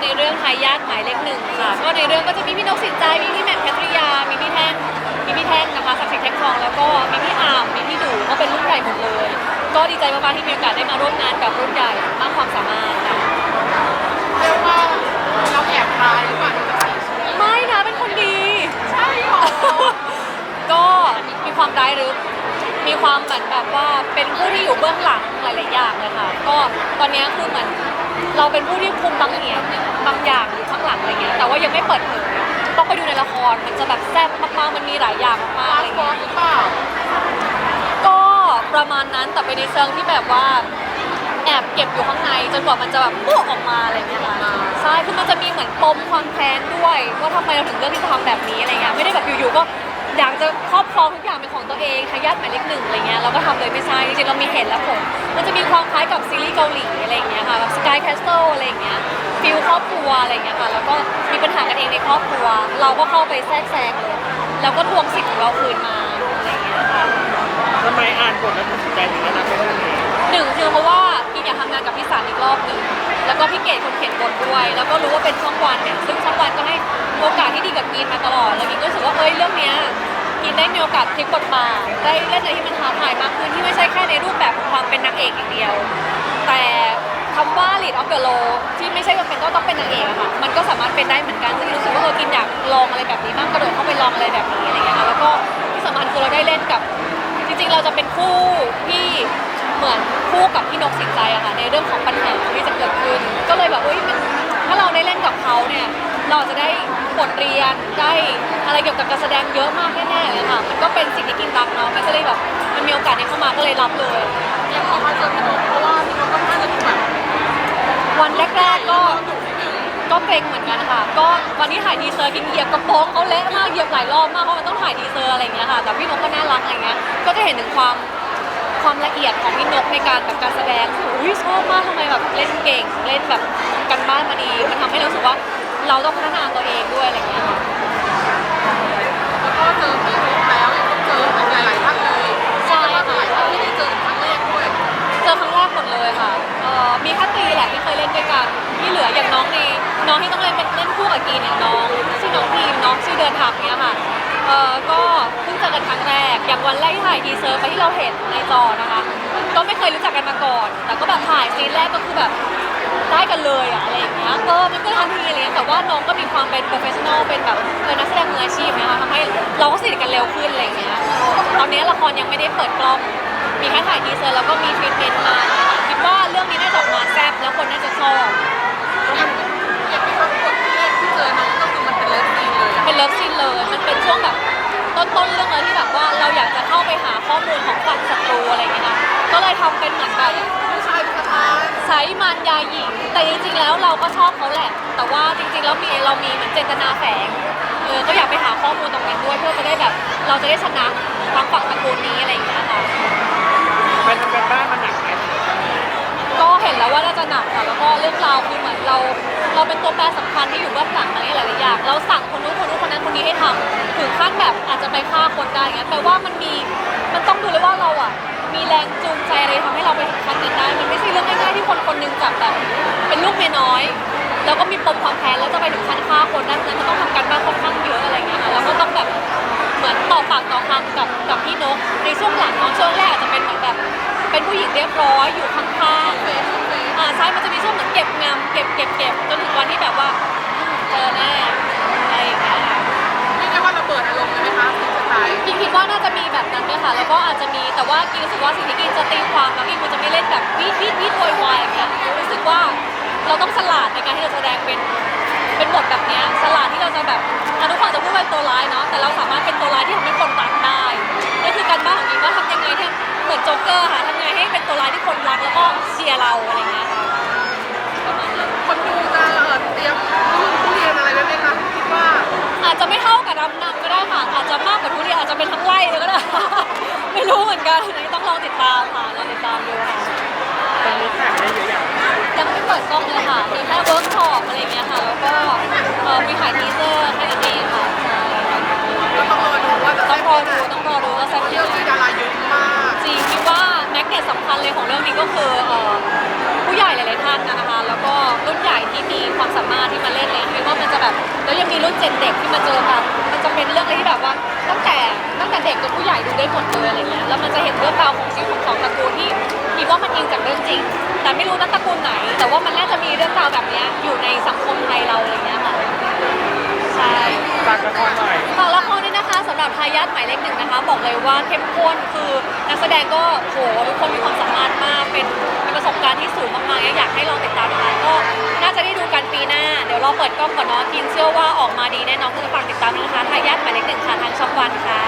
ในเรื่องก็จะมีพี่นกสินใจ มีพี่แหม่มแคทริยา มีพี่แท่งมีพี่แท่งนะคะศักดิ์สิทธิ์แท่งทอง แล้วก็มีพี่อาร์มมีพี่ดูก็เป็นรุ่นใหญ่หมดเลย ก็ดีใจมากๆที่มีโอกาสได้มาร่วมงานกับรุ่นใหญ่มากความสามารถค่ะเรียกว่าเราแอบตายหรือเปล่าจะใส่ชุดไม่นะเป็นคนดี ใช่หรอ ก็มีความร้ายรึกมีความเหมือนแบบว่าเป็นผู้ที่อยู่เบื้องหลังหลายๆอย่างเลยค่ะ ก็ตอนนี้คือเหมือน เราเป็นผู้ที่คุมบางอย่างบางอย่างอยู่ข้างหลังอะไรเงี้ยแต่ว่ายังไม่เปิดเผยต้องไปดูในละครมันจะแบบแซ่บมากๆมันมีหลายอย่างมากๆอะไรเงี้ยร์ตหรือเปล่าก็ประมาณนั้นแต่เป็นในเชิงที่แบบว่าแอบเก็บอยู่ข้างในจนกว่ามันจะแบบปุ๊ออกมาอะไรเงี้ยค่ะใช่คือมันจะมีเหมือนปมความแค้นด้วยว่าทำไมเราถึงเลือกที่จะทำแบบนี้อะไรเงี้ยไม่ได้แบบอยู่ๆก็ อยากจะครอบครองทุกอย่างเป็นของตัวเองทายาทหมายเลขหนึ่งอะไรเงี้ยเราก็ทำเลยไม่ใช่จริงๆเรามีเหตุและผลมันจะมีความคล้ายกับซีรีส์เกาหลีอะไรเงี้ยค่ะแบบสกายแคสเซิลอะไรเงี้ยฟิลครอบครัวอะไรเงี้ยค่ะแล้วก็มีปัญหากันเองในครอบครัว เราก็เข้าไปแทรกแซงเลยแล้วก็ทวงสิทธิ์ของเราคืนมาอะไรเงี้ยค่ะทำไมอ่านบทแล้วตัดสินใจถึงได้รับเรื่องนี้หนึ่งคือเพราะว่าพี่อยากทำงานกับพี่สารอีกรอบหนึ่งแล้วก็พี่เกดคนเขียนบทด้วย แล้วก็รู้ว่าเป็นช่องวันเนี่ย โอกาสที่ดีกับกินมาตลอด แล้วกินก็รู้สึกว่าเอ้ยเรื่องเนี้ยกินได้มีโอกาสพลิกบทบาทได้เล่นอะไรที่มันท้าทายมากขึ้นที่ไม่ใช่แค่ในรูปแบบของความเป็นนางเอกอย่างเดียว แต่คำว่า lead of the role ที่ไม่ใช่จำเป็นต้องต้องเป็นนางเอกอะค่ะ มันก็สามารถเป็นได้เหมือนกันซึ่งรู้สึกว่าเออกินอยากลองอะไรแบบนี้บ้างกระโดดเข้าไปลองอะไรแบบนี้อะไรเงี้ยค่ะแล้วก็ที่สำคัญคือเราได้เล่นกับ จริงๆเราจะเป็นคู่ที่เหมือนคู่กับพี่นกสินใจอะค่ะในเรื่องของปัญหาที่จะเกิดขึ้น ก็เลยแบบเอ้ยมันถ้าเราได้เล่นกับเขาเนี่ย เราจะได้บทเรียนได้อะไรเกี่ยวกับการแสดงเยอะมากแน่ๆเลยค่ะมันก็เป็นสิ่งที่กินรักเนาะมันก็เลยแบบมันมีโอกาสได้เข้ามาก็เลยรับเลยยังพอมาเจอพี่นกเพราะว่าพี่นกก็น่าจะดูแบบวันแรกๆก็ก็เกรงเหมือนกันค่ะ ก็วันที่ถ่ายทีเซอร์กินเหยียบกระโปรงเขาเละมากเหยียบหลายรอบมากเพราะมันต้องถ่ายทีเซอร์อะไรอย่างเงี้ยค่ะ แต่พี่นกก็น่ารักอะไรเงี้ย ก็จะเห็นถึงความความละเอียดของพี่นกในการแบบการแสดงคืออุ้ยชอบมากทำไมแบบเล่นเก่ง เล่นแบบกันบ้านมาดี มันทำให้เรารู้สึกว่า เราต้องพัฒนาตัวเองด้วยอะไรเงี้ยแล้วก็เจอพี่นกแล้วยังต้องเจออีกหลายๆท่านเลยใช่ค่ะลายท่านที่ได้เจอครั้งแรกด้วยเจอครั้งแรกหมดเลยค่ะเอ่อมีแค่ตีแหละที่เคยเล่นด้วยกันที่เหลืออย่างน้องในน้องที่ต้องเล่นเป็นเล่นคู่กับกีเนี่ยน้องชื่อน้องพีมน้องชื่อเดินทางเนี่ยค่ะเอ่อก็เพิ่งเจอกันครั้งแรกอย่างวันแรกที่ถ่ายทีเซอร์ไปที่เราเห็นในจอนะคะ ก็ไม่เคยรู้จักกันมาก่อน แต่ก็แบบถ่ายซีนแรกก็คือแบบได้กันเลยอะ อะไรอย่าเออมันก็ทันทีอะไรเงี้ยแต่ว่าน้องก็มีความเป็นโปรเฟชชั่นอลเป็นแบบเป็นนักแสดงมืออาชีพนะคะทำให้เราก็สนิทกันเร็วขึ้นอะไรอย่างเงี้ยตอนนี้ละครยังไม่ได้เปิดกล้อง มีแค่ถ่ายทีเซอร์แล้วก็มีทรีทเมนต์มาคิดว่าเรื่องนี้น่าจะออกมาแซ่บแล้วคนน่าจะชอบอยางอย่างที่เขากดที่แรกที่เจอน้องก็คือมันเป็นเลิฟซีนเลยเป็นเลิฟซีนเลย มันเป็นช่วงแบบต้นๆเรื่องเลยที่แบบว่าเราอยากจะเข้าไปหาข้อมูลของฝั่งศัตรูอะไรอย่างเงี้ยค่ะก็เลยทำเป็นเหมือนแบบผู้ชายเป็นประธานใช้มารยาหญิง แต่จริงๆแล้วเราก็ชอบเขาแหละ แต่ว่าจริงๆแล้วมีเรามีเหมือนเจตนาแฝงเออก็อยากไปหาข้อมูลตรงนั้นด้วยเพื่อจะได้แบบเราจะได้ชนะทางฝั่งตระกูลนี้อะไรอย่างเงี้ยค่ะไปทำการบ้านมาหนักไหมก็เห็นแล้วว่าน่าจะหนักค่ะแล้วก็เรื่องราวคือเหมือนเรา เราเป็นตัวแปรสำคัญที่อยู่เบื้องหลังอะไรหลายๆอย่างเราสั่งคนนู้นคนนู้นคนนั้นคนนี้ให้ทำถึงขั้นแบบอาจจะไปฆ่าคนได้เงี้ยแปลว่ามันมีมันต้องดูเลยว่าเราอะ นแล้วจะไปถึงขั้นฆ่าคนได้เพราะฉะนั้นจะต้องทำการบ้านค่อนข้างเยอะอะไรเงี้ยค่ะแล้วก็ต้องแบบเหมือนต่อปากต่อคำกับกับพี่นกในช่วงหลังเนาะช่วงแรกอาจจะเป็นเหมือนแบบ เป็นผู้หญิงเรียบร้อยอยู่ข้างๆอ่าใช่มันจะมีช่วงเหมือนเก็บงำเก็บเก็บเก็บจนถึงวันที่แบบว่าเจอแน่อะไรอย่างเงี้ยค่ะเรียกว่าระเบิดอารมณ์เลยไหมคะซีนสุดท้ายกินคิดว่าน่าจะมีแบบนั้นด้วยค่ะ แล้วก็อาจจะมีแต่ว่ากินรู้สึกว่าสิ่งที่กินจะตีความแล้วกินคงจะไม่เล่นแบบวีดวีดวีดโวยวายอย่างเงี้ยรู้สึกว่าเราต้องฉลาดในการที่จะแสดงเป็น เป็นบทแบบเนี้ยฉลาดที่เราจะแบบอะทุกคนจะพูดว่าเป็นตัวร้ายเนาะแต่เราสามารถเป็นตัวร้ายที่ทำให้คนรักได้นี่คือการบ้านของกินว่าทำยังไงให้เหมือนโจ๊กเกอร์ค่ะทำยังไงให้เป็นตัวร้ายที่คนรักแล้วก็เชียร์เราอะไรอย่างเงี้ยค่ะประมาณนั้น คนดูจะเอ่อเตรียมรุ่นทุเรียนอะไรไว้ไหมคะคิดว่าอาจจะไม่เท่ากับดำนำก็ได้ค่ะ อาจจะมากกว่าทุเรียนอาจจะเป็นทั้งไร่เลยก็ได้ ไม่รู้เหมือนกันอันนี้ต้องลองติดตามค่ะลองติดตามดูค่ะ ตอนนี้ถ่ายได้เยอะอย่างยังไม่เปิดกล้องเลยค่ะมีแค่เวิร์กช็อปอะไรอย่างเงี้ยค่ะแล้วก็ เอ่อมีถ่ายทีเซอร์แค่นั้นเองค่ะใช่ก็ต้องรอดูว่าจะต้ได้องรอดูต้องรอดูว่าแซ่บเรื่ยัองงไงที่ดาราเยอะมากจริงคิดว่าแม็กเนตสำคัญเลยของเรื่องนี้ก็คือเอ่อผู้ใหญ่หลายๆท่านนะคะ แล้วก็รุ่นใหญ่ที่มีความสามารถที่มาเล่นเลยคิดว่ามันจะแบบแล้วยังมีรุ่นเจ็ดเด็กที่มาเจอกันมันจะเป็นเรื่องอะไรที่แบบว่าตั้งแต่ตั้งแต่เด็กจนผู้ใหญ่ดูได้หมดเลยอะไรเงี้ยแล้วมันจะเห็นเรื่องราวของชีวิตของสองตระกูลที่คิด ว่ามันอิงจากเรื่องจริง แต่ไม่รู้นะตระกูลไหน แต่ว่ามันน่าจะมีเรื่องราวแบบเนี้ยอยู่ในสังคมไทยเราอะไรเงี้ยค่ะใช่ฝากละครหน่อยฝากละครด้วยนะคะสำหรับทายาทหมายเลขหนึ่งนะคะ บอกเลยว่าเข้มข้นคือนักแสดงก็โหทุกคนมีความสามารถมากเป็นเป็นประสบการณ์ที่สูงมากๆอยากให้ลองติดตามนะคะก็น่าจะได้ดูกันปีหน้า เดี๋ยวรอเปิดกล้องก่อนเนาะทีมเชื่อว่าออกมาดีแน่นอนก็ฝากติดตามด้วยนะคะทายาทหมายเลขหนึ่งค่ะทางช่องวันค่ะ